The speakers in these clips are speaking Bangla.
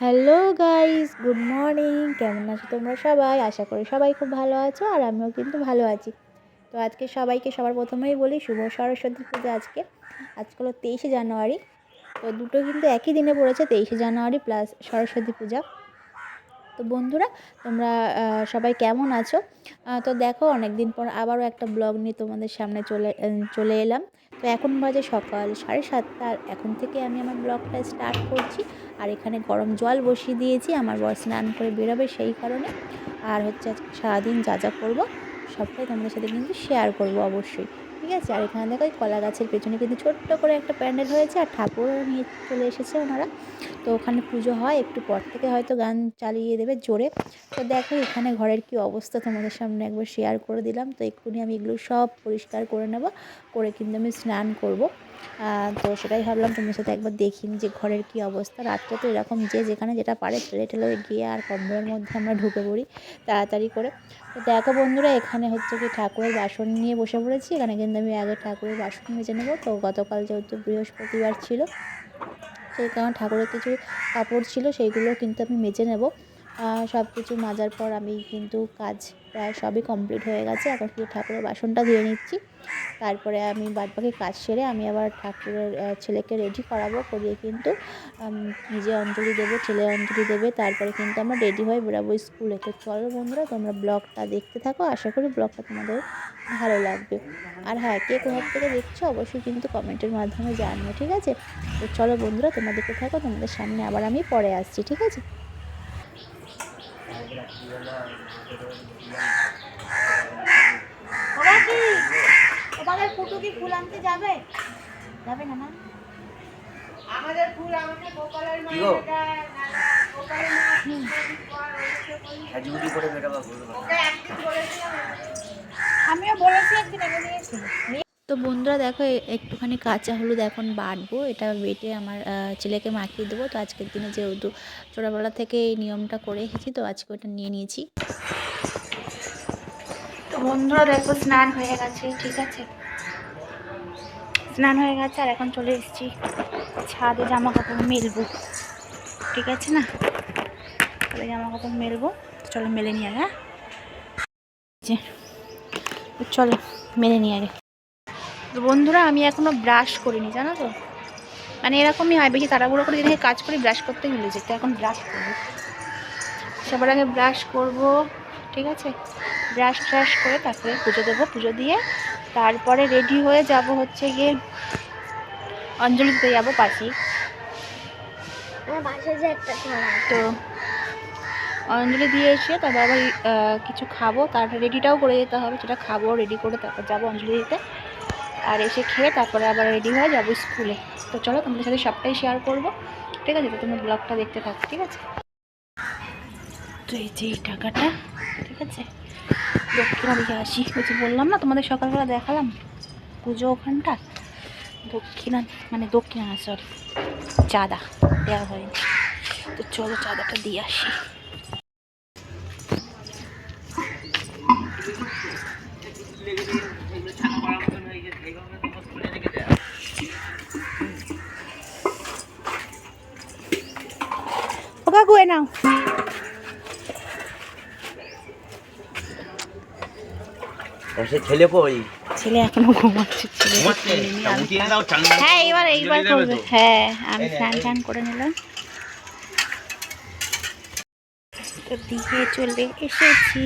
হ্যালো গাইস গুড মর্নিং কেমন আছো তোমরা সবাই? আশা করি সবাই খুব ভালো আছো আর আমিও কিন্তু ভালো আছি। তো আজকে সবাইকে সবার প্রথমেই বলি, শুভ সরস্বতী পুজো আজকে। আজকে হলো তেইশে জানুয়ারি। তো দুটো কিন্তু একই দিনে পড়েছে, তেইশে জানুয়ারি প্লাস সরস্বতী পূজা। তো বন্ধুরা, তোমরা সবাই কেমন আছো? তো দেখো অনেক দিন পর আবারও একটা ব্লগ নিয়ে তোমাদের সামনে চলে চলে এলাম। তো এখন বাজে সকাল সাড়ে সাতটা। আর এখন থেকে আমি আমার ব্লগটা স্টার্ট করছি। আর এখানে গরম জল বসিয়ে দিয়েছি। আমার বর স্নান করে বেরোবে সেই কারণে। আর হচ্ছে সারাদিন যা যা করব, সবটাই তোমাদের সাথে কিন্তু শেয়ার করব অবশ্যই। ঠিক আছে, আর এখানে দেখো কলা গাছের পেছনে কিন্তু ছোট্ট করে একটা প্যান্ডেল হয়েছে, আর ঠাকুরও নিয়ে চলে এসেছে ওনারা। তো ওখানে পুজো হয়, একটু পর থেকে হয়তো গান চালিয়ে দেবে জোরে। তো দেখো এখানে ঘরের কি অবস্থা, তোমাদের সামনে একবার শেয়ার করে দিলাম। তো এক্ষুনি আমি এগুলো সব পরিষ্কার করে নেব, করে কিন্তু আমি স্নান করব। তো সেটাই ভাবলাম তোমার সাথে একবার দেখিনি যে ঘরের কি অবস্থা। রাত্রে তো এরকম যে যেখানে যেটা পারে ঠেলে ঠেলে গিয়ে আর কম্বলের মধ্যে আমরা ঢুকে পড়ি তাড়াতাড়ি করে। তো দেখো বন্ধুরা, এখানে হচ্ছে কি ঠাকুরের বাসন নিয়ে বসে পড়েছি। এখানে কিন্তু আমি আগে ঠাকুরের বাসন মেজে নেব। তো গতকাল যেহেতু বৃহস্পতিবার ছিল, সেই কারণে ঠাকুরের কিছু কাপড় ছিল, সেইগুলো কিন্তু আমি মেজে নেব। সব কিছু মাজার পর আমি কিন্তু কাজ প্রায় সবই কমপ্লিট হয়ে গেছে। এখন শুধু ঠাকুরের বাসনটা ধুয়ে নিচ্ছি। তারপরে আমি বাদবাকি কাজ সেরে আমি আবার ঠাকুরের ছেলেকে রেডি করাবো। করিয়ে কিন্তু নিজে অঞ্জলি দেবো, ছেলে অঞ্জলি দেবে। তারপরে কিন্তু আমরা রেডি হয়ে বেরাবো স্কুলে। তো চলো বন্ধুরা, তোমরা ব্লগটা দেখতে থাকো। আশা করি ব্লগটা তোমাদের ভালো লাগবে। আর হ্যাঁ কে কোথার থেকে দেখছ অবশ্যই কিন্তু কমেন্টের মাধ্যমে জানিও, ঠিক আছে? তো চলো বন্ধুরা, তোমরা দেখতে থাকো। তোমাদের সামনে আবার আমি পরে আসছি, ঠিক আছে? কি তোমাদের ফুটু কি ফুল আনতে যাবে? যাবে না না? আমাদের ফুল আমাকে গোপালের কি গো? গোপালের সাজুগুজি করে বেরোবা বলব ওকে একদিন বলেছিলাম আমিও বলেছি একদিন এনে দিয়েছি। তো বন্ধুরা দেখো একটুখানি কাঁচা হলুদ এখন বাটবো। এটা বেটে আমার ছেলেকে মাখিয়ে দেবো। তো আজকের দিনে যেহেতু ছোটোবেলা থেকে এই নিয়মটা করে এসেছি, তো আজকে ওটা নিয়ে নিয়েছি। তো বন্ধুরা দেখো, স্নান হয়ে গেছে, ঠিক আছে? স্নান হয়ে গেছে, আর এখন চলে এসেছি। ছাদে জামা কাপড় মেলবো, ঠিক আছে না? ছাদে জামা কাপড় মেলবো চলো মেলে নিয়ে আগে হ্যাঁ? চলো, মেলে নিয়ে আগে। তো বন্ধুরা আমি এখনও ব্রাশ করিনি জানো তো? মানে এরকমই হয় বেশি তাড়াহুড়ো করে যেদিকে কাজ করি ব্রাশ করতে ভুলে যেত এখন ব্রাশ করব। সবার আগে ব্রাশ করব ঠিক আছে? ব্রাশ ট্রাশ করে তারপরে পুজো দেবো। পুজো দিয়ে তারপরে রেডি হয়ে যাব হচ্ছে গিয়ে অঞ্জলি দিতে যাব পাশেই তো অঞ্জলি দিয়ে এসে তারপর আবার কিছু খাব। তারপরে রেডিটাও করে যেতে হবে। সেটা খাব রেডি করে তারপর যাব অঞ্জলি দিতে। আর এসে খেয়ে তারপরে আবার রেডি হয়ে যাব স্কুলে। তো চলো তোমাদের সাথে সবটাই শেয়ার করব। ঠিক আছে, তো তুমি ব্লগটা দেখতে থাকো, ঠিক আছে? তো এই যে এই টাকাটা, ঠিক আছে? দক্ষিণা দিকে আসি। যে বললাম না, তোমাদের সকালবেলা দেখালাম পুজো ওখানটা? দক্ষিণা মানে দক্ষিণা সরি চাঁদা, দেওয়া হয়নি। তো চলো চাঁদাটা দিয়ে আসি। ও কাকু এ নাও ছেলে কই ছেলে এখনও ঘুমাচ্ছে। হ্যাঁ এবার এইবার করবে হ্যাঁ আমি স্নান টান করে নিলাম তো চলে এসেছি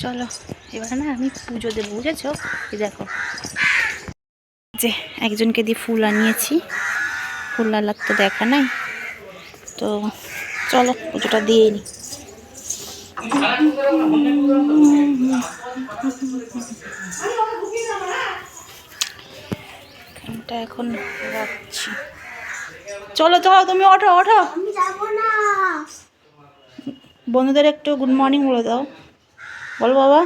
চলো এবার না আমি পুজো দেবো বুঝেছ দেখো যে একজনকে দিয়ে ফুল আনিয়েছি। ফুল আলার তো দেখা নাই। তো চলো পুজোটা দিয়ে নিই এখানটা এখন রাখছি। চলো চলো তুমি ওঠো ওঠো। বন্ধুদের একটু গুড মর্নিং বলে দাও। বল বাবা।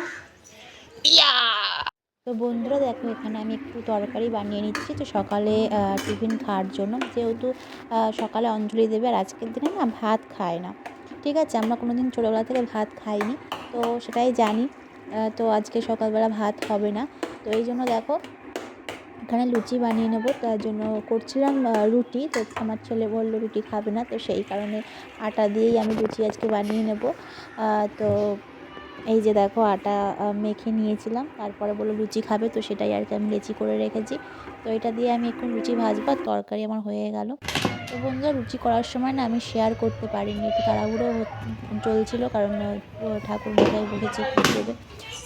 তো বন্ধুরা দেখো, এখানে আমি একটু তরকারি বানিয়ে নিচ্ছি। তো সকালে টিফিন খাওয়ার জন্য। যেহেতু সকালে অঞ্জলি দেবে আর আজকের দিনে না ভাত খায় না। ঠিক আছে, আমরা কোনো দিন ছোটোবেলা থেকে ভাত খাইনি। তো সেটাই জানি তো আজকে সকালবেলা ভাত হবে না। তো এই জন্য দেখো, এখানে লুচি বানিয়ে নেব। তার জন্য করছিলাম রুটি। তো আমার ছেলে বলল রুটি খাবে না। তো সেই কারণে আটা দিয়েই আমি লুচি আজকে বানিয়ে নেব। তো এই যে দেখো আটা মেখে নিয়েছিলাম। তারপরে বলল, লুচি খাবে? তো সেটাই আর কি আমি লেচি করে রেখেছি। তো এটা দিয়ে আমি এখন লুচি ভাজবো আর তরকারি আমার হয়ে গেল। তো বন্ধুরা, লুচি করার সময় না আমি শেয়ার করতে পারিনি। একটু তাড়াহুড়ো চলছিল কারণ ঠাকুর মশাই বসেছে দেবে।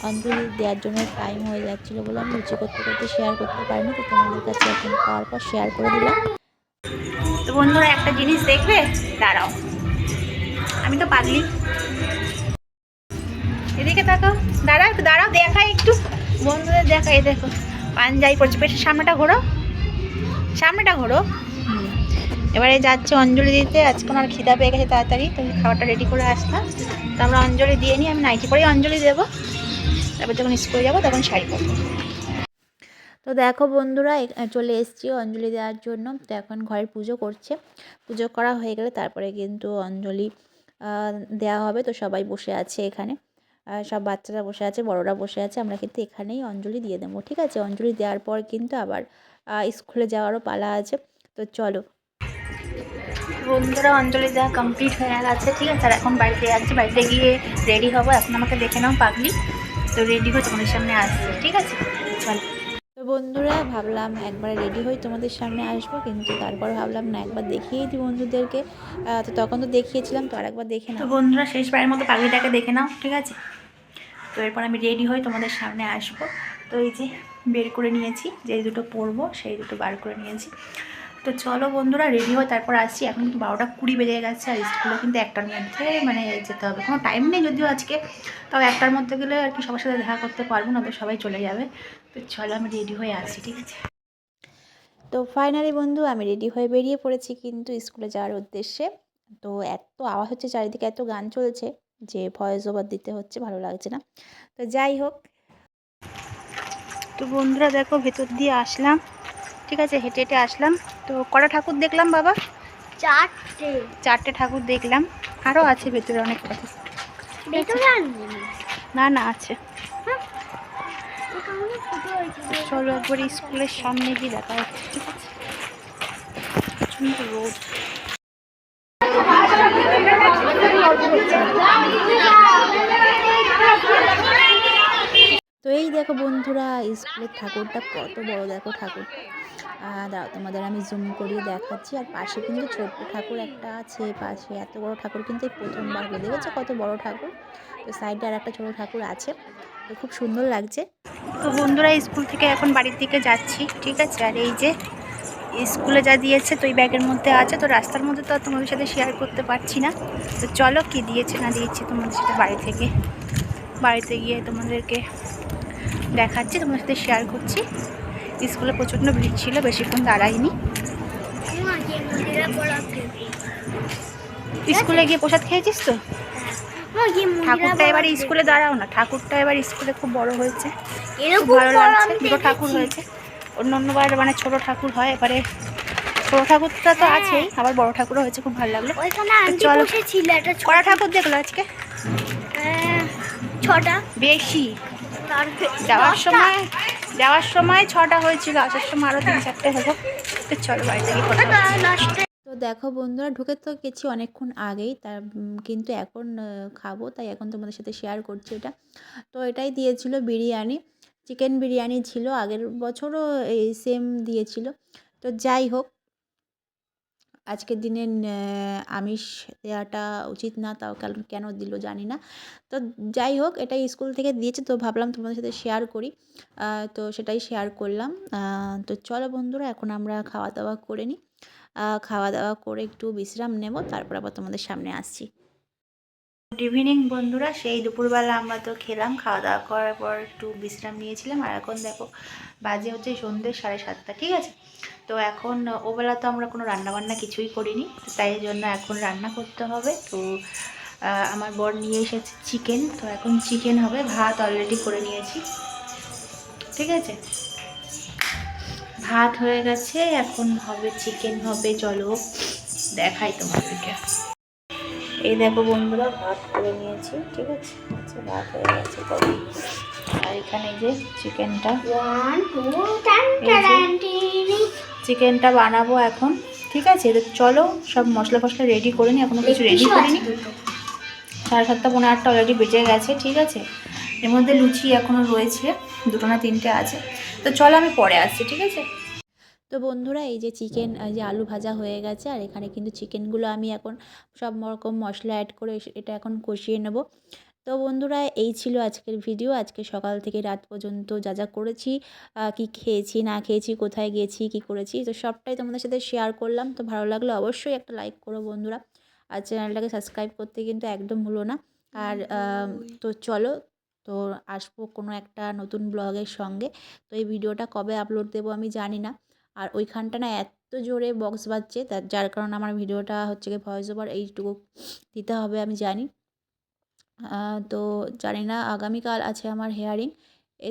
অঞ্জলি দেওয়ার জন্য টাইম হয়ে যাচ্ছিল বলে আমি লুচি করতে করতে শেয়ার করতে পারিনি। তো তোমাদের কাছে এখন পাওয়ার পর শেয়ার করে দিলাম। তো বন্ধুরা, একটা জিনিস দেখবে? দাঁড়াও। আমি তো পাগলি। এদিকে তাকাও দাঁড়াও একটু, দাঁড়াও, দেখাই একটু। বন্ধুদের দেখাই দেখো। পাঞ্জাবি পড়ছে পেটের সামনেটা ঘোরো। সামনেটা ঘোরো। এবারে যাচ্ছে অঞ্জলি দিতে। আজকে আমার খিদা পেয়ে গেছে তাড়াতাড়ি তুমি খাবারটা রেডি করে আসতাম তো আমরা অঞ্জলি দিয়ে নিই, আমি নাইটি পরেই অঞ্জলি দেবো। তারপর যখন স্কুলে যাব, তখন শাড়ি পরবো। তো দেখো বন্ধুরা চলে এসেছি অঞ্জলি দেওয়ার জন্য। তো এখন ঘরের পুজো করছে। পুজো করা হয়ে গেলে তারপরে কিন্তু অঞ্জলি দেওয়া হবে। তো সবাই বসে আছে এখানে। সব বাচ্চারা বসে আছে বড়রা বসে আছে আমরা কিন্তু এখানেই অঞ্জলি দিয়ে দেবো ঠিক আছে? অঞ্জলি দেওয়ার পর কিন্তু আবার স্কুলে যাওয়ারও পালা আছে তো চলো। বন্ধুরা অঞ্জলি দেওয়া কমপ্লিট হয়ে গেছে ঠিক আছে? আর এখন বাড়িতে যাচ্ছি বাড়িতে গিয়ে রেডি হব। এখন আমাকে দেখে নাও পাগলি তো রেডি হয়ে তোমাদের সামনে আসছে ঠিক আছে? চল। তো বন্ধুরা ভাবলাম একবার রেডি হই তোমাদের সামনে আসব কিন্তু তারপর ভাবলাম না একবার দেখিয়েই দিই বন্ধুদেরকে। তো তখন তো দেখিয়েছিলাম তো আরেকবার দেখে তো নাও। বন্ধুরা শেষবারের মতো পাগলিটাকে দেখে নাও ঠিক আছে? তো এরপর আমি রেডি হয়ে তোমাদের সামনে আসব। তো এই যে বের করে নিয়েছি যে দুটো পরবো, সেই দুটো বার করে নিয়েছি। তো চলো বন্ধুরা রেডি হয়ে তারপর আসছি। এখন কিন্তু বারোটা কুড়ি বেজে গেছে আর স্কুলে কিন্তু একটার মধ্যে মানে যেতে হবে। কোনো টাইম নেই যদিও আজকে। তাও একটার মধ্যে গেলে আর কি সবার সাথে দেখা করতে পারব না তো সবাই চলে যাবে। তো চলো আমি রেডি হয়ে আসছি, ঠিক আছে? তো ফাইনালি বন্ধু, আমি রেডি হয়ে বেরিয়ে পড়েছি কিন্তু স্কুলে যাওয়ার উদ্দেশ্যে। তো এত আওয়াজ হচ্ছে, চারিদিকে এত গান চলছে। যে ভয়েস ওভার দিতে হচ্ছে ভালো লাগছে না। তো যাই হোক। তো বন্ধুরা দেখো ভেতর দিয়ে আসলাম। ঠিক আছে হেঁটে হেঁটে আসলাম। তো কটা ঠাকুর দেখলাম বাবা? চারটে। চারটে ঠাকুর দেখলাম। আরও আছে ভেতরে অনেক ঠাকুর। না না আছে। হয়েছে চলো একবার স্কুলের সামনে গিয়ে দেখা হচ্ছে ঠিক আছে। প্রচণ্ড রোদ। এই দেখো বন্ধুরা স্কুলের ঠাকুরটা কত বড় দেখো ঠাকুর আহ, দাঁড়াও তোমাদের আমি জুম করিয়ে দেখাচ্ছি। আর পাশে কিন্তু ছোট্ট ঠাকুর একটা আছে পাশে এত বড় ঠাকুর কিন্তু এই প্রথমবার হলো দেখেছ কত বড় ঠাকুর? তো সাইডে আর একটা ছোটো ঠাকুর আছে তো খুব সুন্দর লাগছে। তো বন্ধুরা স্কুল থেকে এখন বাড়ির দিকে যাচ্ছি ঠিক আছে? আর এই যে স্কুলে যা দিয়েছে তো এই ব্যাগের মধ্যে আছে তো রাস্তার মধ্যে তো আর তোমাদের সাথে শেয়ার করতে পারছি না। তো চলো কি দিয়েছে না দিয়েছি তোমাদের সাথে বাড়ি থেকে বাড়িতে গিয়ে তোমাদেরকে দেখাচ্ছি তোমার সাথে শেয়ার করছি। স্কুলে প্রচণ্ড ভিড় ছিল বেশিক্ষণ দাঁড়াইনি। স্কুলে গিয়ে প্রসাদ খেয়েছিস তো? ঠাকুরটা এবারে স্কুলে দাঁড়াও না ঠাকুরটা এবার স্কুলে খুব বড় হয়েছে। খুব ভালো লাগছে দুটো ঠাকুর হয়েছে। অন্য অন্যবার মানে ছোট ঠাকুর হয় এবারে ছোট ঠাকুরটা তো। আছেই আবার বড় ঠাকুরও হয়েছে খুব ভালো লাগল। চলো। কটা ঠাকুর দেখল আজকে? ছটা। বেশি। যাওয়ার সময় যাওয়ার সময় ছটা হয়েছিল আসার সময় আরও তিন চারটে হলো। তো চলো বাড়িতে গিয়ে তো দেখো বন্ধুরা ঢুকে তো গেছি অনেকক্ষণ আগেই তার কিন্তু এখন খাব তাই এখন তোমাদের সাথে শেয়ার করছি এটা। তো এটাই দিয়েছিল বিরিয়ানি চিকেন বিরিয়ানি ছিল আগের বছরও এই সেম দিয়েছিল। তো যাই হোক আজকের দিনে আমিষ দেওয়াটা উচিত না, তাও কেন কেন দিল জানি না। তো যাই হোক এটা স্কুল থেকে দিয়েছে, তো ভাবলাম তোমাদের সাথে শেয়ার করি। তো সেটাই শেয়ার করলাম। তো চলো বন্ধুরা, এখন আমরা খাওয়া দাওয়া করে নিই। খাওয়া দাওয়া করে একটু বিশ্রাম নেব, তারপর আবার তোমাদের সামনে আসছি। গুড ইভিনিং বন্ধুরা, সেই দুপুরবেলা আমরা তো খেলাম খাওয়া দাওয়া করার পর একটু বিশ্রাম নিয়েছিলাম, আর এখন দেখো, বাজে হচ্ছে সন্ধ্যে সাড়ে সাতটা, ঠিক আছে? তো এখন ওবেলা তো আমরা কোনো রান্নাবান্না কিছুই করিনি তাই জন্য এখন রান্না করতে হবে। তো আমার বর নিয়ে এসেছে চিকেন তো এখন চিকেন হবে ভাত অলরেডি করে নিয়েছি। ঠিক আছে? ভাত হয়ে গেছে এখন হবে চিকেন হবে চলো দেখাই তোমাদেরকে। এই দেখো বন্ধুরা ভাত করে নিয়েছি ঠিক আছে? আচ্ছা ভাত হয়ে গেছে আর এখানে যে চিকেনটা চিকেনটা বানাবো এখন, ঠিক আছে? তো চলো, সব মশলা ফসলা রেডি করে নিই এখনও কিছু রেডি করিনি। সাড়ে সাতটা পনেরো আটটা অলরেডি বেজে গেছে, ঠিক আছে? এর মধ্যে লুচি এখনও রয়েছে, দুটো না তিনটে আছে। তো চলো আমি পরে আসছি, ঠিক আছে? তো বন্ধুরা, এই যে চিকেন যে আলু ভাজা হয়ে গেছে, আর এখানে কিন্তু চিকেনগুলো আমি এখন সব রকম মশলা অ্যাড করে এটা এখন কষিয়ে নেব। তো বন্ধুরা এই ছিল আজকের ভিডিও আজকে সকাল থেকে রাত পর্যন্ত যা যা করেছি কি খেয়েছি না খেয়েছি কোথায় গেছি কি করেছি তো সবটাই তোমাদের সাথে শেয়ার করলাম। তো ভালো লাগলে অবশ্যই একটা লাইক করো বন্ধুরা। আর চ্যানেলটাকে সাবস্ক্রাইব করতে কিন্তু একদম ভুলো না। আর তো চলো তো আসব কোনো একটা নতুন ব্লগের সঙ্গে। তো এই ভিডিওটা কবে আপলোড দেবো আমি জানি না। আর ওইখানটা না এত জোরে বক্স বাজছে তার যার কারণে আমার ভিডিওটা হচ্ছে গিয়ে ভয়েস ওভার এইটুকু দিতে হবে আমি জানি। তো জানি না, আগামীকাল আছে আমার হেয়ারিং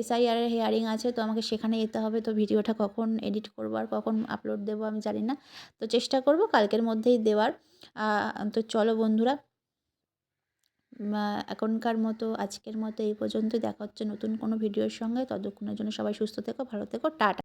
এসআইআরের হেয়ারিং আছে, তো আমাকে সেখানে যেতে হবে, তো ভিডিওটা কখন এডিট করব আর কখন আপলোড দেবো আমি জানি না, তো চেষ্টা করব কালকের মধ্যেই দেওয়ার তো চলো বন্ধুরা এখনকার মতো, আজকের মতো এই পর্যন্ত দেখা হচ্ছে নতুন কোনো ভিডিওর সঙ্গে, ততক্ষণের জন্য সবাই সুস্থ থেকো, ভালো থেকো, টাটা।